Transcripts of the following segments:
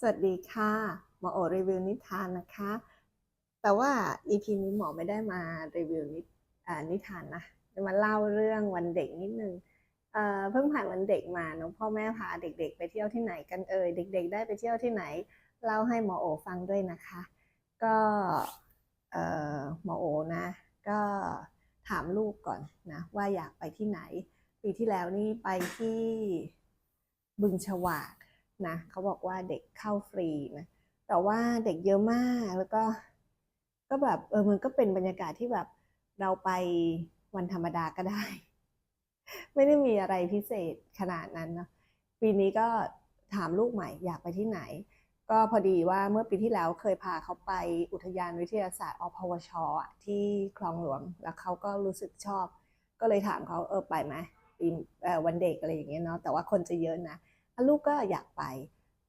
สวัสดีค่ะหมอโอรีวิวนิทานนะคะ แต่ว่า EP นี้หมอไม่ได้มารีวิวนินิทานนะจะมาเล่าเรื่องวันเด็กนิดนึงเอ่อเพิ่งผ่านวันเด็กมาเน้องพ่อแม่พาเด็กๆ ไปเที่ยวที่ไหนกันเอ่ยเด็ก ๆ ได้ไปเที่ยวที่ไหน เล่าให้หมอโอฟังด้วยนะคะ ก็หมอโอนะ ก็ถามลูกก่อนนะว่าอยากไปที่ไหน ปีที่แล้วนี่ไปที่บึงฉวาก นะเขาบอกว่าเด็กเข้าฟรีนะแต่ว่าเด็กเยอะมากแล้วก็ ก็แบบเออมันก็เป็นบรรยากาศที่แบบเราไปวันธรรมดาก็ได้ ไม่ได้มีอะไรพิเศษขนาดนั้นนะปีนี้ก็ถามลูกใหม่อยากไปที่ไหน ก็พอดีว่าเมื่อปีที่แล้วเคยพาเขาไปอุทยานวิทยาศาสตร์อพวชที่คลองหลวงแล้วเขาก็รู้สึกชอบ ก็เลยถามเขาเออไปไหมปีวันเด็กอะไรอย่างเงี้ยเนาะแต่ว่าคนจะเยอะนะ ลูกก็อยากไป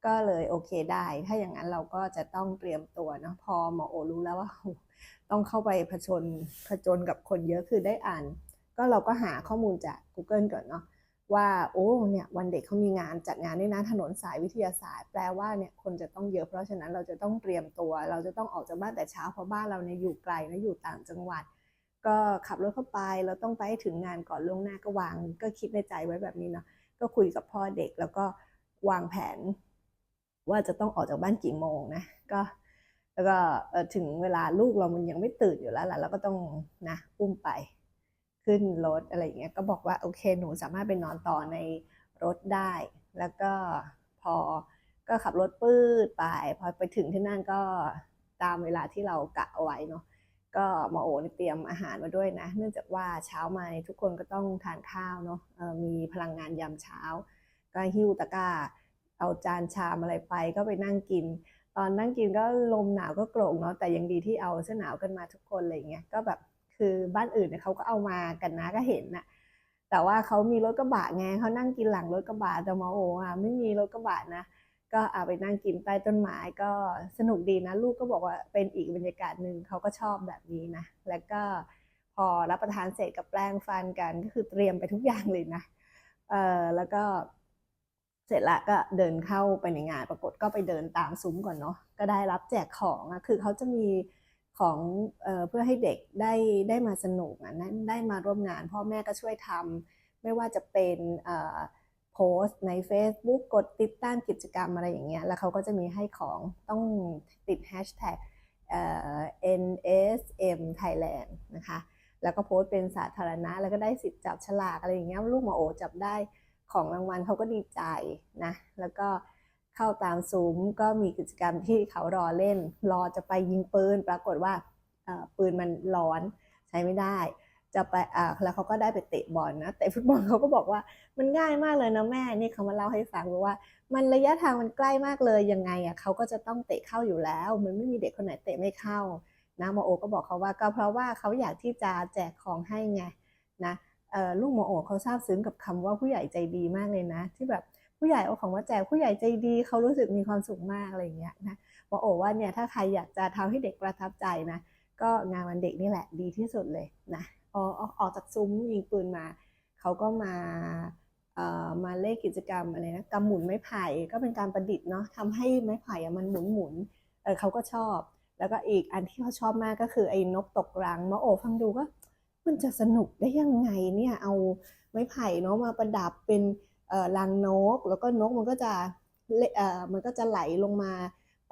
ก็เลยโอเคได้ ถ้าอย่างนั้นเราก็จะต้องเตรียมตัวเนาะพอหมอโอรู้แล้วว่าต้องเข้าไปผจญผจญกับคนเยอะคือได้อ่าน ก็เราก็หาข้อมูลจาก Google ก่อนเนาะว่าโอ้เนี่ยวันเด็กเขามีงานจัดงานด้วยนะถนนสายวิทยาศาสตร์ แปลว่าเนี่ยคนจะต้องเยอะเพราะฉะนั้นเราจะต้องเตรียมตัว เราจะต้องออกจากบ้านแต่เช้าเพราะบ้านเราเนี่ยอยู่ไกลนะอยู่ต่างจังหวัด ก็ขับรถเข้าไปเราต้องไปให้ถึงงานก่อนล่วงหน้าก็วาง ก็คิดในใจไว้แบบนี้เนาะ ก็คุยกับพ่อเด็กแล้วก็วางแผน ว่าจะต้องออกจากบ้านกี่โมงนะก็แล้วก็ถึงเวลาลูกเรามันยังไม่ตื่นอยู่แล้วล่ะเราก็ต้องนะอุ้มไป ขึ้นรถอะไรอย่างเงี้ยก็บอกว่าโอเคหนูสามารถไปนอนต่อในรถได้ แล้วก็พอก็ขับรถปื้ดไปพอไปถึงที่นั่นก็ตามเวลาที่เรากะเอาไว้เนาะ ก็หมอโอนเตรียมอาหารมาด้วยนะ เนื่องจากว่าเช้ามาทุกคนก็ต้องทานข้าวเนาะมีพลังงานยามเช้า ก็หิ้วตะกร้า เอาจานชามอะไรไปก็ไปนั่งกิน ตอนนั่งกินก็ลมหนาวก็โกรกเนาะแต่ยังดีที่เอาเสื้อหนาวกันมาทุกคนอะไรเงี้ยก็แบบคือบ้านอื่นเนี่ยเขาก็เอามากันนะก็เห็นนะแต่ว่าเขามีรถกระบะไงเขานั่งกินหลังรถกระบะแต่หมอโออะไม่มีรถกระบะนะ ก็เอาไปนั่งกินใต้ต้นไม้ก็สนุกดีนะ ลูกก็บอกว่าเป็นอีกบรรยากาศหนึ่งเขาก็ชอบแบบนี้นะ แล้วก็พอรับประทานเสร็จกับแปลงฟันกันก็คือเตรียมไปทุกอย่างเลยนะเออแล้วก็เสร็จละก็เดินเข้าไปในงานปรากฏก็ไปเดินตามซุ้มก่อนเนาะก็ได้รับแจกของอะคือเขาจะมีของเออเพื่อให้เด็กได้ได้มาสนุกอะนั้นได้มาร่วมงาน พ่อแม่ก็ช่วยทำไม่ว่าจะเป็นเออ โพสต์ใน Facebook กดติดตามกิจกรรมอะไรอย่างเงี้ย แล้วเขาก็จะมีให้ของต้องติดแฮชแท็ก NSM Thailand นะคะ แล้วก็โพสต์เป็นสาธารณะ แล้วก็ได้สิทธิ์จับฉลากอะไรอย่างเงี้ย ลูกหมอโอจับได้ของรางวัลเขาก็ดีใจนะ แล้วก็เข้าตามซุ้มก็มีกิจกรรมที่เขารอเล่น รอจะไปยิงปืน ปรากฏว่าปืนมันร้อนใช้ไม่ได้ จะไปอ่าแล้วเขาก็ได้ไปเตะบอลนะเตะฟุตบอลเขาก็บอกว่ามันง่ายมากเลยนะแม่นี่เขามาเล่าให้ฟังว่า มันระยะทางมันใกล้มากเลยยังไงอะเขาก็จะต้องเตะเข้าอยู่แล้ว มันไม่มีเด็กคนไหนเตะไม่เข้านะหมโอก็บอกเขาว่าก็เพราะว่าเขาอยากที่จะแจกของให้ไงนะลูกหมโอเขาซาบซึ้งกับคำว่าผู้ใหญ่ใจดีมากเลยนะ ที่แบบผู้ใหญ่เอาของมาแจกผู้ใหญ่ใจดีเขารู้สึกมีความสุขมากอะไรอย่างเงี้ยนะหมโอว่าเนี่ยถ้าใครอยากจะทำให้เด็กประทับใจนะก็งานวันเด็กนี่แหละดีที่สุดเลยนะ อออกอกจากซุ้มยิงปืนมา เขาก็มาเอ่อมาเล่นกิจกรรมอะไรนะกำหมุนไม้ไผ่ก็เป็นการประดิษฐ์เนาะทำให้ไม้ไผ่อะมันหมุนหมุนเออเขาก็ชอบ แล้วก็อีกอันที่เขาชอบมากก็คือไอ้นกตกรังมอโอฟังดูก็มันจะสนุกได้ยังไงเนี่ยเอาไม้ไผ่เนาะมาประดับเป็นเอ่อรังนก แล้วก็นกมันก็จะเอ่อมันก็จะไหลลงมา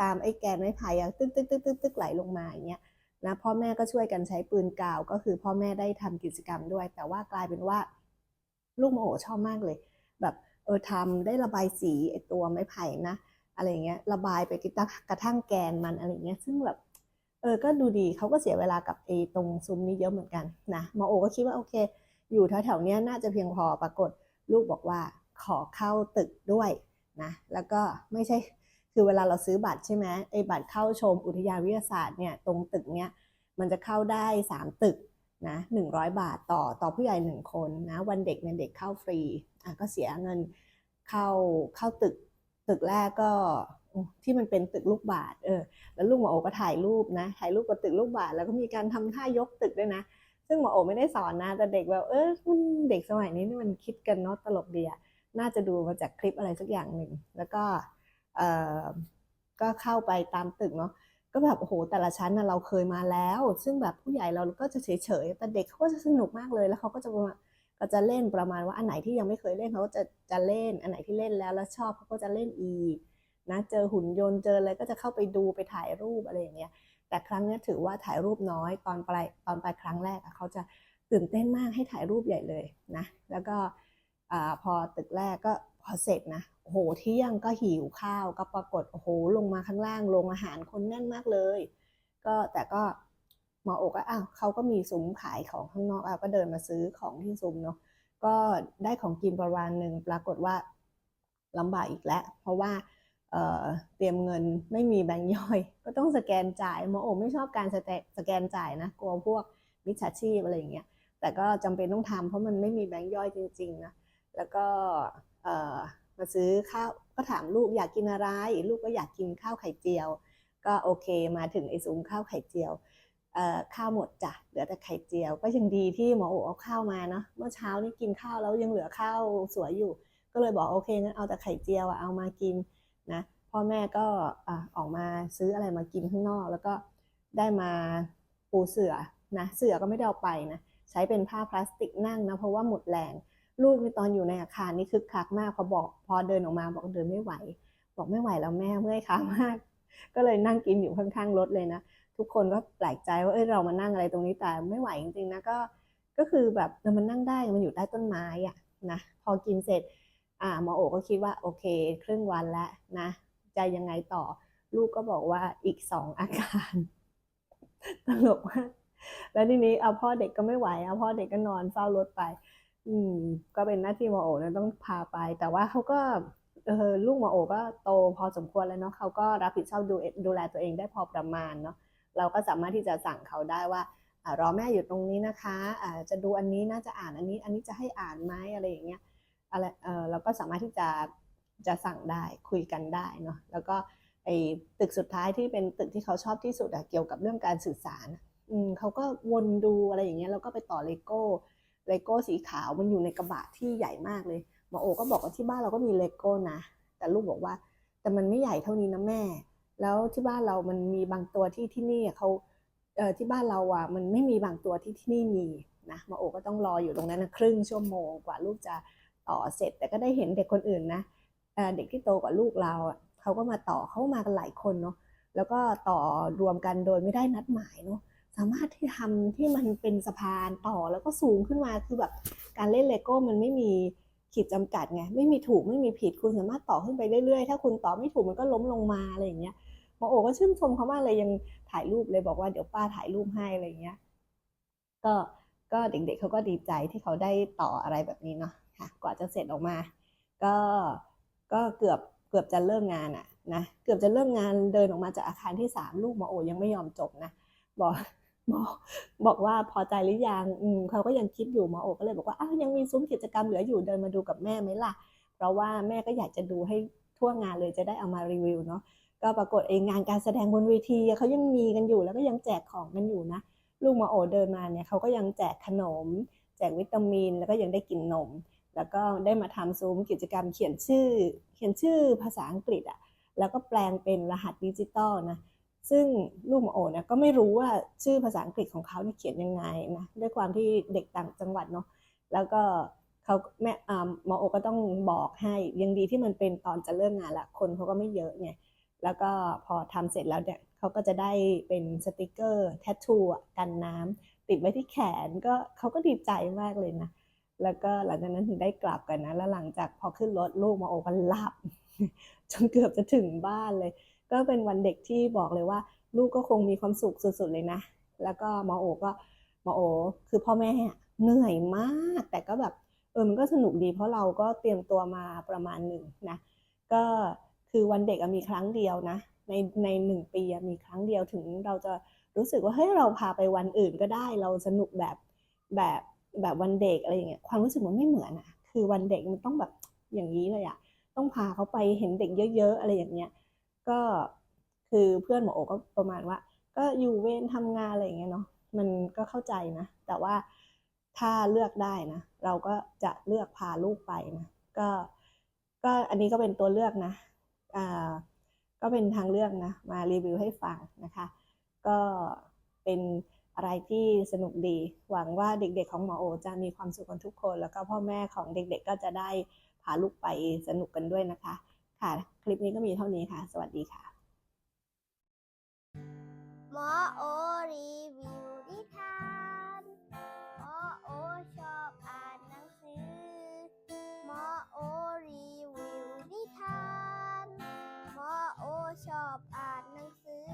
ตามไอ้แกนไม้ไผ่อะตึ๊กตึ๊กตึ๊กตึ๊กไหลลงมาอย่างเงี้ย นะพ่อแม่ก็ช่วยกันใช้ปืนกาวก็คือพ่อแม่ได้ทำกิจกรรมด้วย แต่ว่ากลายเป็นว่า ลูกโมโหชอบมากเลย แบบเออทำได้ระบายสีไอตัวไม้ไผ่นะอะไรเงี้ยระบายไปกระทั่งกระทั่งแกนมันอะไรเงี้ยซึ่งแบบเออก็ดูดีเขาก็เสียเวลากับไอตรงซุ้มนี้เยอะเหมือนกันนะหมอโอก็คิดว่าโอเค อยู่แถวๆนี้น่าจะเพียงพอปรากฏลูกบอกว่าขอเข้าตึกด้วยนะแล้วก็ไม่ใช่ คือเวลาเราซื้อบัตรใช่ไหมไอ้บัตรเข้าชมอุทยานวิทยาศาสตร์เนี่ยตรงตึกเนี้ยมันจะเข้าได้ 3 ตึกนะ100บาทต่อต่อผู้ใหญ่หนึ่งคนนะวันเด็กเนี่ยเด็กเข้าฟรีอะก็เสียเงินเข้าเข้าตึกตึกแรกก็ที่มันเป็นตึกลูกบาทเออแล้วลูกหมอโอก็ถ่ายรูปนะถ่ายรูปกับตึกลูกบาศก์แล้วก็มีการทำท่ายกตึกด้วยนะ ซึ่งหมอโอไม่ได้สอนนะแต่เด็กแบบเออมันเด็กสมัยนี้นี่มันคิดกันเนาะตลกดีอะน่าจะดูมาจากคลิปอะไรสักอย่างหนึ่งแล้วก็ ก็เข้าไปตามตึกเนาะก็แบบโอ้โหแต่ละชั้นนะเราเคยมาแล้ว ซึ่งแบบผู้ใหญ่เราก็จะเฉยๆแต่เด็กเขาก็จะสนุกมากเลยแล้วเขาก็จะมาก็จะเล่นประมาณว่าอันไหนที่ยังไม่เคยเล่นเขาก็จะจะเล่นอันไหนที่เล่นแล้วแล้วชอบเขาก็จะเล่นอีกนะเจอหุ่นยนต์เจออะไรก็จะเข้าไปดูไปถ่ายรูปอะไรอย่างเงี้ยแต่ครั้งนี้ถือว่าถ่ายรูปน้อยตอนปลายตอนปลายครั้งแรกเขาจะตื่นเต้นมากให้ถ่ายรูปใหญ่เลยนะแล้วก็อพอตึกแรกก็ พอเสร็จนะโอ้โหเที่ยงก็หิวข้าวก็ปรากฏโอ้โหลงมาข้างล่างโรงอาหารคนแน่นมากเลย ก็แต่ก็หมอโอกก็อ้าวเขาก็มีซุ้มขายของข้างนอกอะก็เดินมาซื้อของที่ซุ้มเนาะก็ได้ของกินประมาณหนึ่งปรากฏว่าลำบากอีกแล้ว เพราะว่าเเตรียมเงินไม่มีแบงค์ย่อย ก็ต้องสแกนจ่ายหมอโอไม่ชอบการสแสแกนจ่ายนะกลัวพวกมิจฉาชีพอะไรอย่างเงี้ยแต่ก็จำเป็นต้องทำเพราะมันไม่มีแบงค์ย่อยจริงๆนะแล้วก็ มาซื้อข้าวก็ถามลูกอยากกินอะไร ลูกก็อยากกินข้าวไข่เจียว ก็โอเคมาถึงไอ้ซุ้มข้าวไข่เจียวข้าวหมดจ้ะเหลือแต่ไข่เจียว ก็ยังดีที่หมอโอเอาข้าวมาเนาะเมื่อเช้านี่กินข้าวแล้วยังเหลือข้าวสวยอยู่ ก็เลยบอกโอเคงั้นเอาแต่ไข่เจียวอะเอามากินนะพ่อแม่ก็อออกมาซื้ออะไรมากินข้างนอก แล้วก็ได้มาปูเสื่อนะเสื่อก็ไม่ได้เอาไปนะใช้เป็นผ้าพลาสติกนั่งนะเพราะว่าหมดแรง ลูกในตอนอยู่ในอาคารนี่คึกคักมากพอบอก พอเดินออกมาบอกเดินไม่ไหว บอกไม่ไหวแล้วแม่เมื่อยขามาก ก็เลยนั่งกินอยู่ข้างๆรถเลยนะทุกคนก็แปลกใจว่าเอ้ยเรามานั่งอะไรตรงนี้แต่ไม่ไหวจริงๆนะก็ก็คือแบบมันนั่งได้มันอยู่ใต้ต้นไม้อะนะพอกินเสร็จอ่าหมอโอก็คิดว่าโอเค ครึ่งวันแล้วนะจะยังไงต่อ ลูกก็บอกว่าอีกสองอาการตลกมากแล้วทีนี้เอาพ่อเด็กก็ไม่ไหวเอาพ่อเด็กก็นอนเฝ้ารถไป อืม ก็เป็นหน้าที่หมอโอนะต้องพาไป แต่ว่าเขาก็เออลูกหมอโอก็โตพอสมควรแล้วเนาะเขาก็รับผิดชอบดูดูแลตัวเองได้พอประมาณเนาะเราก็สามารถที่จะสั่งเขาได้ว่าอ่ารอแม่อยู่ตรงนี้นะคะอ่าจะดูอันนี้น่าจะอ่านอันนี้ อันนี้จะให้อ่านไหมอะไรอย่างเงี้ยอะไรเออเราก็สามารถที่จะจะสั่งได้คุยกันได้เนาะแล้วก็ไอ้ตึกสุดท้ายที่เป็นตึกที่เขาชอบที่สุดอะเกี่ยวกับเรื่องการสื่อสารอืมเขาก็วนดูอะไรอย่างเงี้ยแล้วก็ไปต่อเลโก้ เลโก้สีขาวมันอยู่ในกระบะที่ใหญ่มากเลยหมอโอก็บอกว่าที่บ้านเราก็มีเลโก้นะ แต่ลูกบอกว่า แต่มันไม่ใหญ่เท่านี้นะแม่ แล้วที่บ้านเรามันมีบางตัวที่ที่นี่เขาเออที่บ้านเราอะมันไม่มีบางตัวที่ที่นี่มีนะหมอโอก็ต้องรออยู่ตรงนั้นนะครึ่งชั่วโมงกว่าลูกจะต่อเสร็จ แต่ก็ได้เห็นเด็กคนอื่นนะเเด็กที่โตกว่าลูกเราเขาก็มาต่อเขามากันหลายคนเนาะแล้วก็ต่อรวมกันโดยไม่ได้นัดหมายเนาะ สามารถที่ทำที่มันเป็นสะพานต่อแล้วก็สูงขึ้นมาคือแบบการเล่นเลโก้มันไม่มีขีดจำกัดไงไม่มีถูกไม่มีผิดคุณสามารถต่อขึ้นไปเรื่อยๆ ถ้าคุณต่อไม่ถูกมันก็ล้มลงมาอะไรอย่างเงี้ยหมอโอก็ชื่นชมเขามากเลยยังถ่ายรูปเลยบอกว่าเดี๋ยวป้าถ่ายรูปให้อะไรอย่างเงี้ยก็ก็เด็กๆเขาก็ดีใจที่เขาได้ต่ออะไรแบบนี้เนาะค่ะกว่าจะเสร็จออกมา ก็ก็เกือบเกือบจะเลิกงานอะนะเกือบจะเลิกงานเดินออกมาจากอาคารที่สามลูกหมอโอยังไม่ยอมจบนะบอก บอบอกว่าพอใจหรือยังอืมเขาก็ยังคิดอยู่หมอโอก็เลยบอกว่าอ้าวยังมีซุ้มกิจกรรมเหลืออยู่เดินมาดูกับแม่ไหมล่ะ เพราะว่าแม่ก็อยากจะดูให้ทั่วงานเลยจะได้เอามารีวิวเนาะก็ปรากฏเองงานการแสดงบนเวทีเขายังมีกันอยู่แล้วก็ยังแจกของกันอยู่นะ ลูกหมอโอเดินมาเนี่ยเขาก็ยังแจกขนม แจกวิตามินแล้วก็ยังได้กินนม แล้วก็ได้มาทำซุ้มกิจกรรมเขียนชื่อ เขียนชื่อภาษาอังกฤษอะแล้วก็แปลงเป็นรหัสดิจิตอลนะ ซึ่งลูกหมอโอเนี่ยก็ไม่รู้ว่าชื่อภาษาอังกฤษของเขาเนี่ยเขียนยังไงนะด้วยความที่เด็กต่างจังหวัดเนาะแล้วก็เขาแม่อ่าหมอโอก็ต้องบอกให้ยังดีที่มันเป็นตอนจะเริ่มงานละคนเขาก็ไม่เยอะไงแล้วก็พอทำเสร็จแล้วเนี่ยเขาก็จะได้เป็นสติกเกอร์แทททูกันน้ำติดไว้ที่แขนก็เขาก็ดีใจมากเลยนะแล้วก็หลังจากนั้นถึงได้กลับกันนะ แล้วหลังจากพอขึ้นรถลูกหมาโอก็หลับ จนเกือบจะถึงบ้านเลย ก็เป็นวันเด็กที่บอกเลยว่า ลูกก็คงมีความสุขสุดๆเลยนะ แล้วก็หมอโอก็หมอโอ คือพ่อแม่เหนื่อยมาก แต่ก็แบบเออมันก็สนุกดีเพราะเราก็เตรียมตัวมาประมาณหนึ่งนะ ก็คือวันเด็กมีครั้งเดียวนะ ในในหนึ่งปีมีครั้งเดียวถึงเราจะรู้สึกว่าเฮ้ยเราพาไปวันอื่นก็ได้เราสนุกแบบแบบแบบวันเด็กอะไรอย่างเงี้ยความรู้สึกมันไม่เหมือนอะคือวันเด็กมันต้องแบบอย่างนี้เลยอะต้องพาเขาไปเห็นเด็กเยอะ ๆ อะไรอย่างเงี้ย ก็คือเพื่อนหมอโอก็ประมาณว่า ก็อยู่เวรทำงานอะไรอย่างเงี้ยเนาะมันก็เข้าใจนะ แต่ว่าถ้าเลือกได้นะ เราก็จะเลือกพาลูกไปนะก็ก็อันนี้ก็เป็นตัวเลือกนะอ่าก็ก็เป็นทางเลือกนะ มารีวิวให้ฟังนะคะ ก็เป็นอะไรที่สนุกดี หวังว่าเด็กๆของหมอโอจะมีความสุขกันทุกคน แล้วก็พ่อแม่ของเด็กๆก็จะได้พาลูกไปสนุกกันด้วยนะคะ ค่ะ คลิปนี้ก็มีเท่านี้ค่ะ สวัสดีค่ะหมอโอรีวิวนิทานหมอโอชอบอ่านหนังสือหมอโอรีวิวนิทานหมอโอชอบอ่านหนังสือ